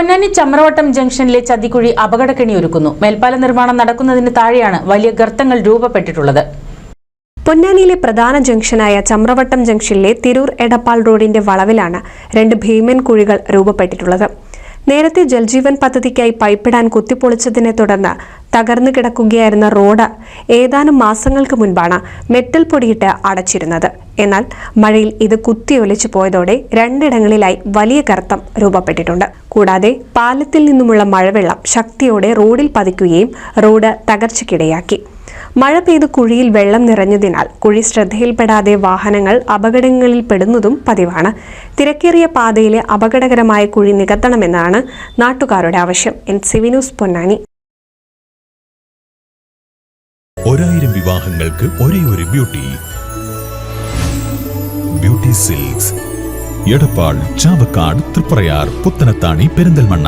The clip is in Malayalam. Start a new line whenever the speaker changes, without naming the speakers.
പൊന്നാനി ചമ്രവട്ടം ജംഗ്ഷനിലെ ചതിക്കുഴി അപകടക്കെണി ഒരുക്കുന്നു. മേൽപ്പാല നിർമ്മാണം നടക്കുന്നതിന് താഴെയാണ് വലിയ ഗർത്തങ്ങൾ രൂപപ്പെട്ടിട്ടുള്ളത്.
പൊന്നാനിയിലെ പ്രധാന ജംഗ്ഷനായ ചമ്രവട്ടം ജംഗ്ഷനിലെ തിരൂർ എടപ്പാൾ റോഡിന്റെ വളവിലാണ് രണ്ട് ഭീമൻ കുഴികൾ രൂപപ്പെട്ടിട്ടുള്ളത്. നേരത്തെ ജൽജീവൻ പദ്ധതിക്കായി പൈപ്പിടാൻ കുത്തിപ്പൊളിച്ചതിനെ തുടർന്ന് തകർന്നു കിടക്കുകയായിരുന്ന റോഡ് ഏതാനും മാസങ്ങൾക്ക് മുൻപാണ് മെറ്റൽ പൊടിയിട്ട് അടച്ചിരുന്നത്. എന്നാൽ മഴയിൽ ഇത് കുത്തിയൊലിച്ചു പോയതോടെ രണ്ടിടങ്ങളിലായി വലിയ കർത്തം രൂപപ്പെട്ടിട്ടുണ്ട്. കൂടാതെ പാലത്തിൽ നിന്നുമുള്ള മഴവെള്ളം ശക്തിയോടെ റോഡിൽ പതിക്കുകയും റോഡ് തകർച്ചയ്ക്കിടയാക്കി. മഴ പെയ്ത് കുഴിയിൽ വെള്ളം നിറഞ്ഞതിനാൽ കുഴി ശ്രദ്ധയിൽപ്പെടാതെ വാഹനങ്ങൾ അപകടങ്ങളിൽ പെടുന്നതും പതിവാണ്. തിരക്കേറിയ പാതയിലെ അപകടകരമായ കുഴി നികത്തണമെന്നാണ് നാട്ടുകാരുടെ ആവശ്യം. N C V news Ponnani.
ഒരായിരം വിവാഹങ്ങൾക്ക് ഒരേ ഒരു ബ്യൂട്ടി. സിൽക്സ് എടപ്പാൾ ചാവക്കാട് തൃപ്രയാർ പുത്തനത്താണി പെരിന്തൽമണ്ണ